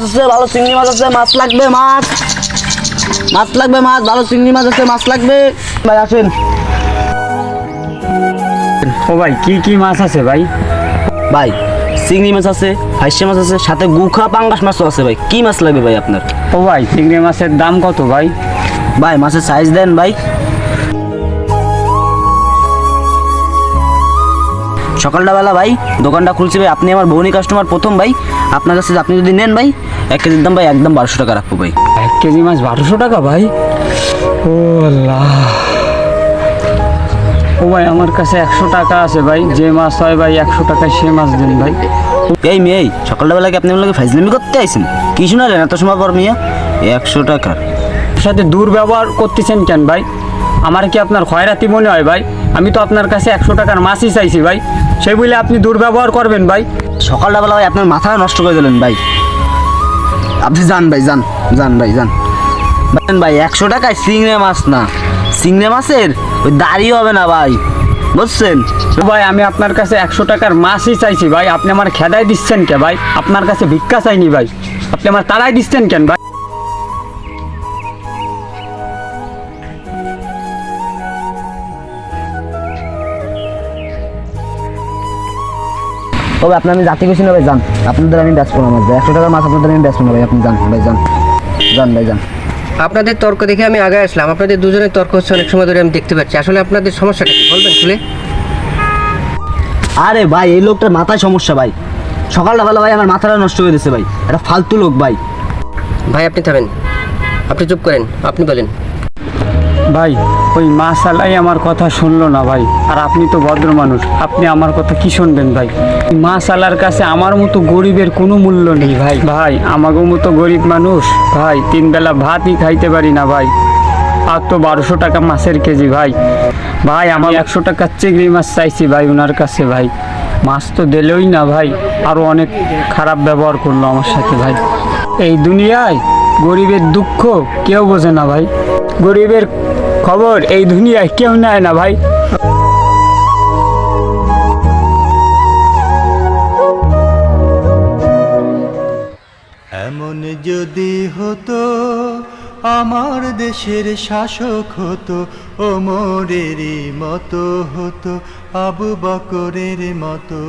মাছ আছে ভালো চিংড়ি মাছ আছে মাছ লাগবে মাছ। মাছ লাগবে মাছ ভালো চিংড়ি মাছ আছে মাছ লাগবে। ভাই আসেন। ও ভাই কি কি মাছ আছে ভাই? ভাই চিংড়ি মাছ আছে হাইসে মাছ আছে সাথে গুখা পাঙ্গাস মাছও আছে ভাই। কি মাছ লাগবে ভাই আপনার? ও ভাই চিংড়ি মাছের দাম কত ভাই? ভাই মাছের সাইজ দেন ভাই। সকালটা বেলা ভাই দোকানটা খুলছি ভাই। আপনি আমার বৌনি কাস্টমার প্রথম ভাই। আপনার কাছে আপনি যদি নেন ভাই এক কেজির দাম ভাই একদম বারোশো টাকা রাখব ভাই। এক কেজি মাছ বারোশো টাকা ভাই? ও আল্লাহ। ও ভাই আমার কাছে একশো টাকা আছে ভাই। যে মাছ হয় ভাই একশো টাকায় সে মাছ দিন ভাই। এই মেয়ে এই, সকালটা বেলা কি আপনি আমাকে ফাইজলামি করতে আইছেন? কি শোনালেন এত সময় পর মিয়া? একশো টাকার সাথে দুর্ব্যবহার করতেছেন কেন ভাই? আমার কি আপনার খয়রাতি মনে হয় ভাই? আমি তো আপনার কাছে একশো টাকার মাছই চাইছি ভাই। সেই বলে আপনি দুর্ব্যবহার করবেন ভাই। সকালটা বেলা ভাই আপনার মাথা নষ্ট করে দিলেন ভাই। আপনি যান ভাই যান যান ভাই যান। ভাই, ভাই একশো টাকায় চিংড়ে মাছ না। চিংড়ে মাছের ওই দাড়ি হবে না ভাই। বুঝছেন? তো ভাই আমি আপনার কাছে একশো টাকার মাছই চাইছি ভাই। আপনি আমার খেদাই দিচ্ছেন কে ভাই? আপনার কাছে ভিক্ষা চাইনি ভাই। আপনি আমার তারাই দিচ্ছেন কেন ভাই? তবে আপনি আমি জাতি খুশি না ভাই যান। আপনাদের আমি ব্যস্ত না ভাই। একশো টাকার মাছ আপনাদের আমি ব্যস্ত না ভাই আপনি যান ভাই যান। যান ভাই যান। আপনাদের তর্ক দেখে আমি আগে আসলাম। আপনাদের দুজনের তর্ক হচ্ছে অনেক সময় ধরে আমি দেখতে পাচ্ছি। আসলে আপনাদের সমস্যাটা কি? বলবেন খুলে। আরে ভাই এই লোকটার মাথায় সমস্যা ভাই। সকালটা বেলা ভাই আমার মাথাটা নষ্ট হয়ে দিচ্ছে ভাই। এটা ফালতু লোক ভাই। ভাই আপনি থামেন। আপনি চুপ করেন। আপনি বলেন। ভাই, ওই মাশালাই আমার কথা শুনলো না ভাই, আর আপনি তো ভদ্র মানুষ, আপনি আমার কথা কি শুনবেন ভাই? মাশালার কাছে আমার মতো গরিবের কোনো মূল্য নেই ভাই। ভাই আমাকে মতো গরিব মানুষ, ভাই, তিন বেলা ভাতই খাইতে পারি না ভাই। আর তো বারোশো টাকা মাছের কেজি ভাই। ভাই, আমার একশো টাকার চিংড়ি মাছ চাইছি ভাই ওনার কাছে ভাই। মাছ তো দিলেই না ভাই আরও অনেক খারাপ ব্যবহার করল আমার সাথে ভাই। এই দুনিয়ায় গরিবের দুঃখ কেউ বোঝে না ভাই। গরিবের খবর, এই দুনিয়ায় কেউ নেয় না ভাই। এমন যদি হতো, আমার দেশের শাসক হতো, ওমরেরই মতো হতো, আবু বকরের মতো।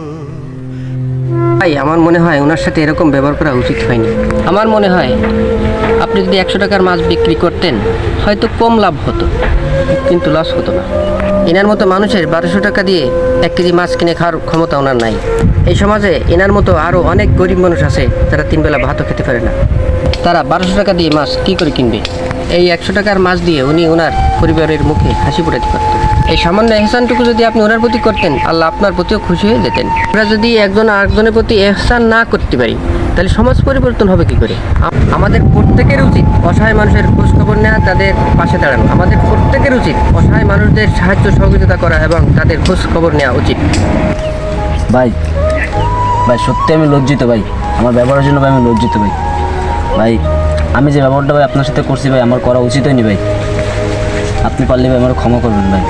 ভাই, আমার মনে হয় ওনার সাথে এরকম ব্যবহার করা উচিত হয়নি। আমার মনে হয় আপনি যদি একশো টাকার মাছ বিক্রি করতেন, হয়তো কম লাভ হতো, কিন্তু লস হতো না। এনার মতো মানুষের বারোশো টাকা দিয়ে এক কেজি মাছ কিনে খাওয়ার ক্ষমতা ওনার নাই। এই সমাজে এনার মতো আরও অনেক গরিব মানুষ আছে যারা তিনবেলা ভাতও খেতে পারে না। তারা বারোশো টাকা দিয়ে মাছ কী করে কিনবে? এই একশো টাকার মাছ দিয়ে উনি ওনার পরিবারের মুখে হাসি ফুটাতে পারতেন এই সামান্য এহসানটুকু যদি আপনি ওনার প্রতি করতেন, আল্লাহ আপনার প্রতিও খুশি হয়ে যেতেন। আমরা যদি একজন আরেকজনের প্রতি এহসান না করতে পারি, তাহলে সমাজ পরিবর্তন হবে কি করে? আমাদের প্রত্যেকের উচিত অসহায় মানুষের খোঁজ খবর নেওয়া, তাদের পাশে দাঁড়ানো। আমাদের প্রত্যেকের উচিত অসহায় মানুষদের সাহায্য সহযোগিতা করা এবং তাদের খোঁজ খবর নেওয়া উচিত। ভাই ভাই, সত্যি আমি লজ্জিত, ভাই। আমার ব্যবহারের জন্য ভাই আমি লজ্জিত, ভাই। ভাই, আমি যে ব্যবহারটা ভাই আপনার সাথে করছি ভাই, আমার করা উচিত হয়নি ভাই। আপনি পারলে ভাই আমার ক্ষমা করবেন, ভাই।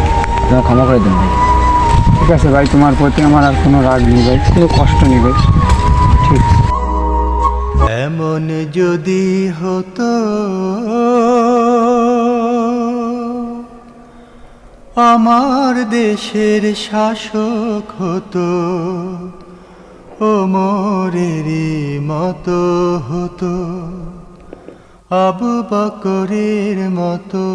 আমাকে ক্ষমা করে দিন ভাই। ঠিক আছে ভাই তোমার প্রতি আমার আর কোনো রাগ নেই ভাই কোনো কষ্ট নেই ভাই। ঠিক। এমন যদি হতো আমার দেশের শাসক হতো ও ওমরেরই মতো হতো আবু বকরের মতো।